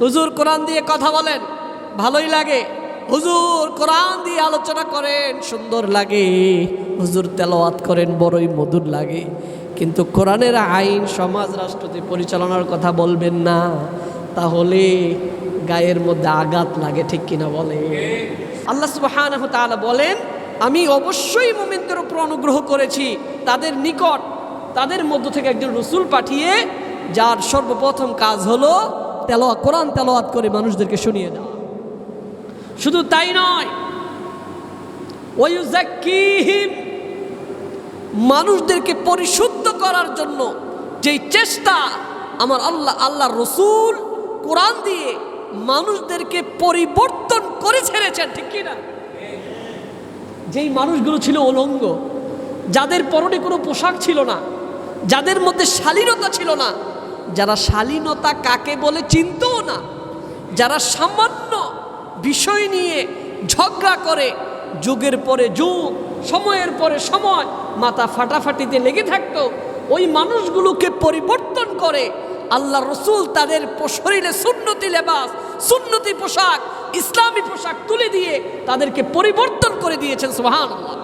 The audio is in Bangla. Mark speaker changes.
Speaker 1: হুজুর কোরআন দিয়ে কথা বলেন, ভালোই লাগে। হুজুর কোরআন দিয়ে আলোচনা করেন, সুন্দর লাগে। হুজুর তেলাওয়াত করেন, বড়ই মধুর লাগে। কিন্তু কোরআনের আইন সমাজ রাষ্ট্রতে পরিচালনার কথা বলবেন না, তাহলে গায়ের মধ্যে আঘাত লাগে, ঠিক কিনা বলে আল্লাহ তাআলা বলেন, আমি অবশ্যই মোমেনদের উপর অনুগ্রহ করেছি, তাদের নিকট, তাদের মধ্য থেকে একজন রসুল পাঠিয়ে, যার সর্বপ্রথম কাজ হলো তেলোয়া কোরআন তেলোয়াত করে মানুষদেরকে শুনিয়ে দেওয়া শুধু তাই নয় মানুষদেরকে পরিশুদ্ধ করার জন্য যেই চেষ্টা আমার আল্লাহ আল্লাহ রসুল কোরআন দিয়ে মানুষদেরকে পরিবর্তন করে ছেড়েছেন, ঠিক কিনা? যেই মানুষগুলো ছিল অলঙ্গ, যাদের পরনে কোনো পোশাক ছিল না, যাদের মধ্যে শালীনতা ছিল না যারা শালীনতা কাকে বলে চিনতও না, যারা সামান্য বিষয় নিয়ে ঝগড়া করে, যুগের পরে যুগ, সময়ের পরে সময়, মাথা ফাটাফাটিতে লেগে থাকতো ওই মানুষগুলোকে পরিবর্তন করে আল্লাহ রসুল তাদের শরীরে সুন্নতি লেবাস, সুন্নতি পোশাক, ইসলামী পোশাক তুলে দিয়ে তাদেরকে পরিবর্তন করে দিয়েছেন, সুবহানাল্লাহ।